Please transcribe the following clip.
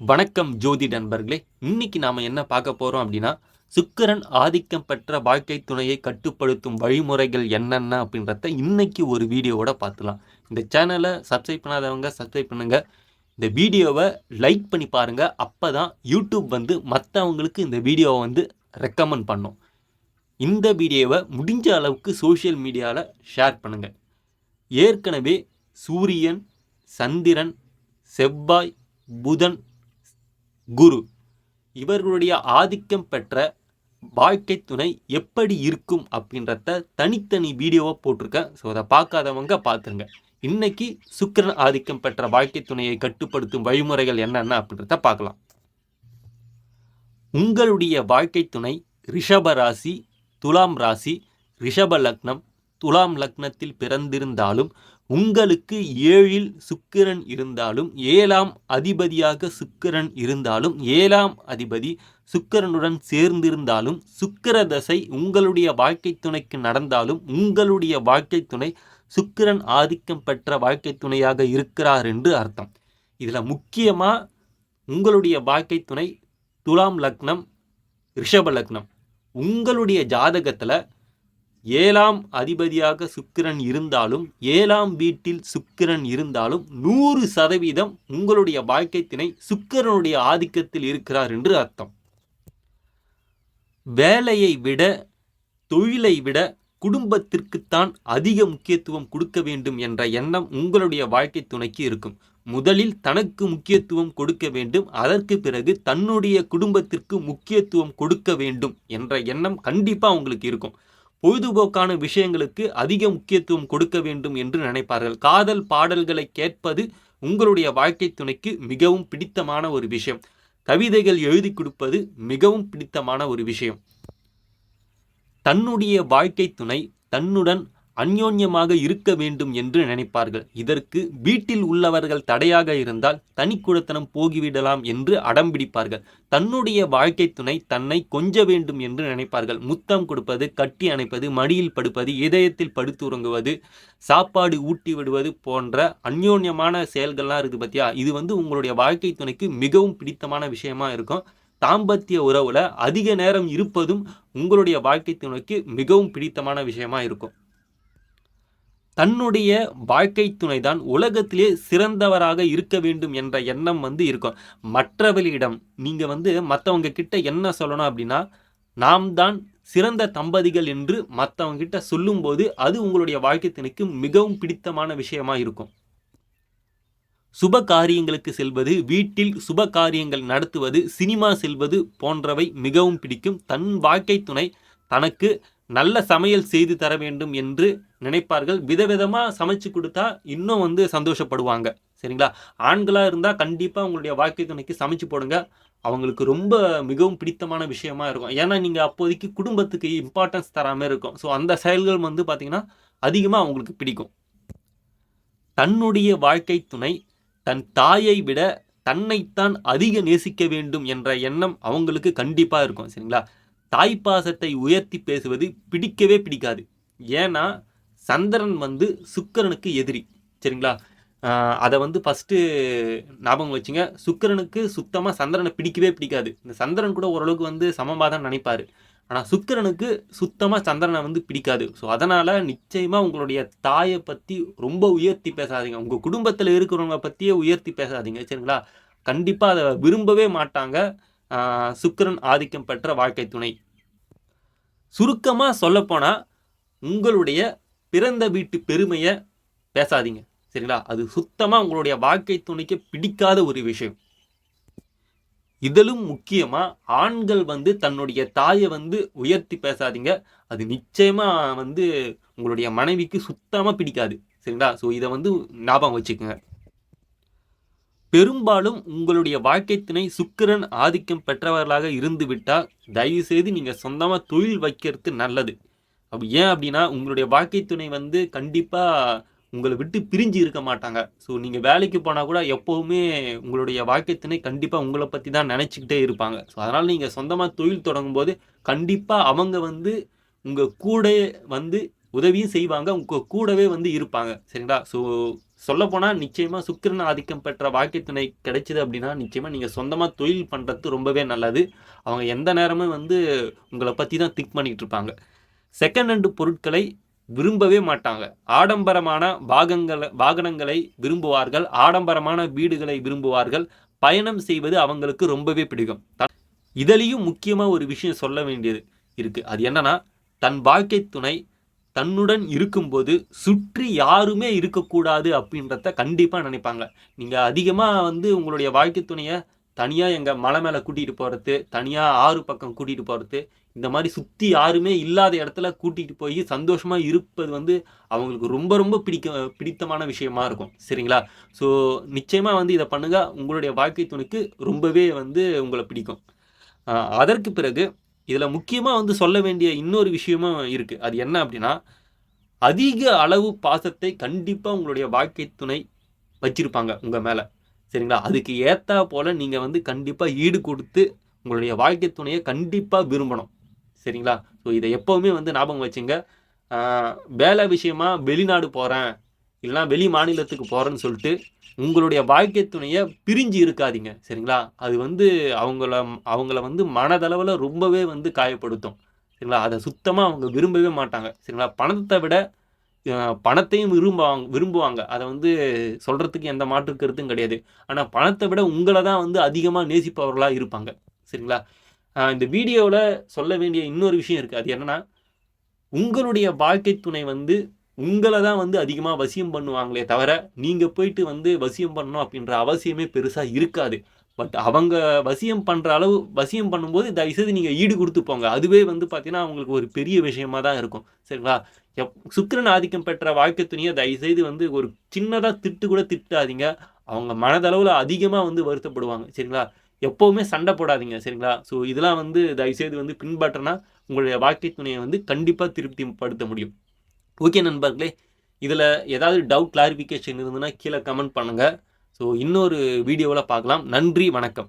வணக்கம் ஜோதி நண்பர்களே. இன்னைக்கு நாம என்ன பார்க்க போறோம் அப்படின்னா சுக்கரன் ஆதிக்கம் பெற்ற வாழ்க்கை துணையை கட்டுப்படுத்தும் வழிமுறைகள் என்னென்ன அப்படின்றத இன்னைக்கு ஒரு வீடியோவோட பார்த்துலாம். இந்த சேனலை சப்ஸ்கிரைப் பண்ணாதவங்க சப்ஸ்கிரைப் பண்ணுங்க. இந்த வீடியோவை லைக் பண்ணி பாருங்க. அப்பதான் யூடியூப் வந்து மற்றவங்களுக்கு இந்த வீடியோவை வந்து ரெக்கமெண்ட் பண்ணும். இந்த வீடியோவை முடிஞ்ச அளவுக்கு சோஷியல் மீடியாவில் ஷேர் பண்ணுங்க. ஏற்கனவே சூரியன் சந்திரன் செவ்வாய் புதன் குரு. இவர்களுடைய ஆதிக்கம் பெற்ற வாழ்க்கை துணை எப்படி இருக்கும் அப்படின்றத தனித்தனி வீடியோவை போட்டிருக்கேன். ஸோ அதை பார்க்காதவங்க பார்த்துருங்க. இன்னைக்கு சுக்கிரன் ஆதிக்கம் பெற்ற வாழ்க்கை துணையை கட்டுப்படுத்தும் வழிமுறைகள் என்னென்ன அப்படின்றத பார்க்கலாம். உங்களுடைய வாழ்க்கை துணை ரிஷப ராசி துலாம் ராசி ரிஷப லக்னம் துலாம் லக்னத்தில் பிறந்திருந்தாலும் உங்களுக்கு ஏழில் சுக்கிரன் இருந்தாலும் ஏழாம் அதிபதியாக சுக்கிரன் இருந்தாலும் ஏழாம் அதிபதி சுக்கிரனுடன் சேர்ந்திருந்தாலும் சுக்கிர தசை உங்களுடைய வாழ்க்கை துணைக்கு நடந்தாலும் உங்களுடைய வாழ்க்கை துணை சுக்கிரன் ஆதிக்கம் பெற்ற வாழ்க்கை துணையாக இருக்கிறார் என்று அர்த்தம். இதில் முக்கியமாக உங்களுடைய வாழ்க்கை துணை துலாம் லக்னம் ரிஷப லக்னம். உங்களுடைய ஜாதகத்தில் ஏழாம் அதிபதியாக சுக்கிரன் இருந்தாலும் ஏழாம் வீட்டில் சுக்கிரன் இருந்தாலும் நூறு சதவீதம் உங்களுடைய வாழ்க்கை திணை சுக்கிரனுடைய ஆதிக்கத்தில் இருக்கிறார் என்று அர்த்தம். வேலையை விட தொழிலை விட குடும்பத்திற்குத்தான் அதிக முக்கியத்துவம் கொடுக்க வேண்டும் என்ற எண்ணம் உங்களுடைய வாழ்க்கை துணைக்கு இருக்கும். முதலில் தனக்கு முக்கியத்துவம் கொடுக்க வேண்டும் அதற்கு பிறகு தன்னுடைய குடும்பத்திற்கு முக்கியத்துவம் கொடுக்க வேண்டும் என்ற எண்ணம் கண்டிப்பாக உங்களுக்கு இருக்கும். பொழுதுபோக்கான விஷயங்களுக்கு அதிக முக்கியத்துவம் கொடுக்க வேண்டும் என்று நினைப்பார்கள். காதல் பாடல்களை கேட்பது உங்களுடைய வாழ்க்கை துணைக்கு மிகவும் பிடித்தமான ஒரு விஷயம். கவிதைகள் எழுதி கொடுப்பது மிகவும் பிடித்தமான ஒரு விஷயம். தன்னுடைய வாழ்க்கை துணை தன்னுடன் அந்யோன்யமாக இருக்க வேண்டும் என்று நினைப்பார்கள். இதற்கு வீட்டில் உள்ளவர்கள் தடையாக இருந்தால் தனிக்குடத்தனம் போகிவிடலாம் என்று அடம்பிடிப்பார்கள் தன்னுடைய வாழ்க்கை துணை தன்னை கொஞ்ச வேண்டும் என்று நினைப்பார்கள். முத்தம் கொடுப்பது கட்டி அணைப்பது மடியில் படுப்பது இதயத்தில் படுத்து உறங்குவது சாப்பாடு ஊட்டி விடுவது போன்ற அந்யோன்யமான செயல்கள்லாம் இருக்குது பார்த்தியா இது வந்து உங்களுடைய வாழ்க்கை துணைக்கு மிகவும் பிடித்தமான விஷயமா இருக்கும். தாம்பத்திய உறவுல அதிக நேரம் இருப்பதும் உங்களுடைய வாழ்க்கை துணைக்கு மிகவும் பிடித்தமான விஷயமா இருக்கும். தன்னுடைய வாழ்க்கை துணைதான் உலகத்திலே சிறந்தவராக இருக்க வேண்டும் என்ற எண்ணம் வந்து இருக்கும். மற்றவர்களிடம் நீங்கள் வந்து மற்றவங்க கிட்ட என்ன சொல்லணும் அப்படின்னா நாம் தான் சிறந்த தம்பதிகள் என்று மற்றவங்க கிட்ட சொல்லும்போது அது உங்களுடைய வாழ்க்கை துணைக்கு மிகவும் பிடித்தமான விஷயமா இருக்கும். சுப காரியங்களுக்கு செல்வது வீட்டில் சுப காரியங்கள் நடத்துவது சினிமா செல்வது போன்றவை மிகவும் பிடிக்கும். தன் வாழ்க்கை துணை தனக்கு நல்ல சமையல் செய்து தர வேண்டும் என்று நினைப்பார்கள். விதவிதமாக சமைச்சு கொடுத்தா இன்னும் வந்து சந்தோஷப்படுவாங்க. சரிங்களா? ஆண்களாக இருந்தால் கண்டிப்பாக உங்களுடைய வாழ்க்கை துணைக்கு சமைச்சு போடுங்க. அவங்களுக்கு ரொம்ப மிகவும் பிடித்தமான விஷயமா இருக்கும். ஏன்னா நீங்கள் அப்போதைக்கு குடும்பத்துக்கு இம்பார்ட்டன்ஸ் தராமல் இருக்கும். ஸோ அந்த செயல்கள் வந்து பார்த்திங்கன்னா அதிகமாக அவங்களுக்கு பிடிக்கும். தன்னுடைய வாழ்க்கை துணை தன் தாயை விட தன்னைத்தான் அதிக நேசிக்க வேண்டும் என்ற எண்ணம் அவங்களுக்கு கண்டிப்பாக இருக்கும். சரிங்களா? தாய்ப்பாசத்தை உயர்த்தி பேசுவது பிடிக்கவே பிடிக்காது. ஏன்னா சந்திரன் வந்து சுக்கிரனுக்கு எதிரி. சரிங்களா? அதை வந்து ஃபஸ்ட்டு ஞாபகம் வச்சுங்க. சுக்கிரனுக்கு சுத்தமாக சந்திரனை பிடிக்கவே பிடிக்காது. இந்த சந்திரன் கூட ஓரளவுக்கு வந்து சமமாக தான் நினைப்பாரு. ஆனால் சுக்கிரனுக்கு சுத்தமாக சந்திரனை வந்து பிடிக்காது. ஸோ அதனால் நிச்சயமாக உங்களுடைய தாயை பற்றி ரொம்ப உயர்த்தி பேசாதீங்க. உங்கள் குடும்பத்தில் இருக்கிறவங்க பற்றியே உயர்த்தி பேசாதீங்க. சரிங்களா? கண்டிப்பாக அதை விரும்பவே மாட்டாங்க. சுக்கிரன் ஆதிக்கம் பெற்ற வாழ்க்கை துணை. சுருக்கமாக சொல்லப்போனால் உங்களுடைய பிறந்த வீட்டு பெருமையை பேசாதீங்க சரிங்களா? அது சுத்தமாக உங்களுடைய வாழ்க்கை துணைக்கு பிடிக்காத ஒரு விஷயம். இதிலும் முக்கியமாக ஆண்கள் வந்து தன்னுடைய தாயை வந்து உயர்த்தி பேசாதீங்க. அது நிச்சயமாக வந்து உங்களுடைய மனைவிக்கு சுத்தமாக பிடிக்காது சரிங்களா? ஸோ இதை வந்து ஞாபகம் வச்சுக்கோங்க. பெரும்பாலும் உங்களுடைய வாழ்க்கை திணை சுக்கிரன் ஆதிக்கம் பெற்றவர்களாக இருந்துவிட்டால் தயவுசெய்து தயவு செய்து நீங்கள் சொந்தமாக தொழில் வைக்கிறது நல்லது. அப்படி ஏன் அப்படின்னா உங்களுடைய வாழ்க்கை துணை வந்து கண்டிப்பாக உங்களை விட்டு பிரிஞ்சு இருக்க மாட்டாங்க. ஸோ நீங்கள் வேலைக்கு போனால் கூட எப்போவுமே உங்களுடைய வாழ்க்கை துணை கண்டிப்பாக உங்களை பற்றி தான் நினச்சிக்கிட்டே இருப்பாங்க. ஸோ அதனால் நீங்கள் சொந்தமாக தொழில் தொடங்கும் போது கண்டிப்பாக அவங்க வந்து உங்கள் கூட வந்து உதவியும் செய்வாங்க. உங்கள் கூடவே வந்து இருப்பாங்க. சரிங்களா? ஸோ சொல்லப்போனால் நிச்சயமாக சுக்கிரன் ஆதிக்கம் பெற்ற வாழ்க்கை துணை கிடைச்சிது அப்படின்னா நிச்சயமாக நீங்கள் சொந்தமாக தொழில் பண்ணுறது ரொம்பவே நல்லது. அவங்க எந்த நேரமும் வந்து உங்களை பற்றி தான் திங்க் பண்ணிகிட்டு இருப்பாங்க. செகண்ட் ஹேண்டு பொருட்களை விரும்பவே மாட்டாங்க. ஆடம்பரமான பாகங்களை வாகனங்களை விரும்புவார்கள். ஆடம்பரமான வீடுகளை விரும்புவார்கள். பயணம் செய்வது அவங்களுக்கு ரொம்பவே பிடிக்கும். இதுலேயும் முக்கியமாக ஒரு விஷயம் சொல்ல வேண்டியது இருக்குது அது என்னன்னா தன் வாழ்க்கை துணை தன்னுடன் இருக்கும்போது சுற்றி யாருமே இருக்கக்கூடாது அப்படின்றத கண்டிப்பாக நினைப்பாங்க. நீங்கள் அதிகமாக வந்து உங்களுடைய வாழ்க்கை துணையை தனியாக எங்கள் மலை மேலே கூட்டிகிட்டு போகிறது தனியாக ஆறு பக்கம் கூட்டிகிட்டு போகிறது இந்த மாதிரி சுற்றி யாருமே இல்லாத இடத்துல கூட்டிகிட்டு போய் சந்தோஷமாக இருப்பது வந்து அவங்களுக்கு ரொம்ப ரொம்ப பிடிக்க பிடித்தமான விஷயமா இருக்கும். சரிங்களா? ஸோ நிச்சயமாக வந்து இதை பண்ணுங்கள் உங்களுடைய வாழ்க்கை துணைக்கு ரொம்பவே வந்து உங்களை பிடிக்கும். அதற்கு பிறகு இதில் முக்கியமாக வந்து சொல்ல வேண்டிய இன்னொரு விஷயமும் இருக்குது அது என்ன அப்படின்னா அதிக அளவு பாசத்தை கண்டிப்பாக உங்களுடைய வாழ்க்கை துணை வச்சிருப்பாங்க உங்கள் மேலே. சரிங்களா? அதுக்கு ஏற்றா போல் நீங்கள் வந்து கண்டிப்பாக ஈடு கொடுத்து உங்களுடைய வாழ்க்கை துணையை கண்டிப்பாக விரும்பணும். சரிங்களா? ஸோ இதை எப்போவுமே வந்து ஞாபகம் வச்சுங்க. வேலை விஷயமா வெளிநாடு போகிறேன் இல்லைனா வெளி மாநிலத்துக்கு போகிறேன்னு சொல்லிட்டு உங்களுடைய வாழ்க்கை துணையை பிரிஞ்சு இருக்காதீங்க சரிங்களா? அது வந்து அவங்கள அவங்கள வந்து மனதளவில் ரொம்பவே வந்து காயப்படுத்தும் சரிங்களா? அதை சுத்தமாக அவங்க விரும்பவே மாட்டாங்க சரிங்களா? பணத்தை விட பணத்தையும் விரும்புவாங்க விரும்புவாங்க. அதை வந்து சொல்கிறதுக்கு எந்த மாற்று கருத்தும் கிடையாது. ஆனால் பணத்தை விட உங்களை தான் வந்து அதிகமாக நேசிப்பவர்களாக இருப்பாங்க சரிங்களா? இந்த வீடியோவில் சொல்ல வேண்டிய இன்னொரு விஷயம் இருக்குது அது என்னென்னா உங்களுடைய வாழ்க்கை துணை வந்து உங்களை தான் வந்து அதிகமாக வசியம் பண்ணுவாங்களே தவிர நீங்கள் போயிட்டு வந்து வசியம் பண்ணணும் அப்படின்ற அவசியமே பெருசாக இருக்காது. பட் அவங்க வசியம் பண்ணுற அளவு வசியம் பண்ணும்போது தயவுசெய்து நீங்கள் ஈடு கொடுத்து போங்க. அதுவே வந்து பார்த்தீங்கன்னா அவங்களுக்கு ஒரு பெரிய விஷயமா தான் இருக்கும். சரிங்களா? எப் சுக்கிரன் ஆதிக்கம் பெற்ற வாழ்க்கை துணியை தயவுசெய்து வந்து ஒரு சின்னதாக திட்டு கூட திட்டாதீங்க. அவங்க மனதளவில் அதிகமாக வந்து வருத்தப்படுவாங்க. சரிங்களா? எப்போவுமே சண்டை போடாதீங்க. சரிங்களா? ஸோ இதெல்லாம் வந்து தயவுசெய்து வந்து பின்பற்றினா உங்களுடைய வாழ்க்கை துணையை வந்து கண்டிப்பாக திருப்திப்படுத்த முடியும். ஓகே நண்பர்களே இதில் ஏதாவது டவுட் கிளாரிஃபிகேஷன் இருந்ததுன்னா கீழே கமெண்ட் பண்ணுங்கள் ஸோ இன்னொரு வீடியோவில் பார்க்கலாம். நன்றி வணக்கம்.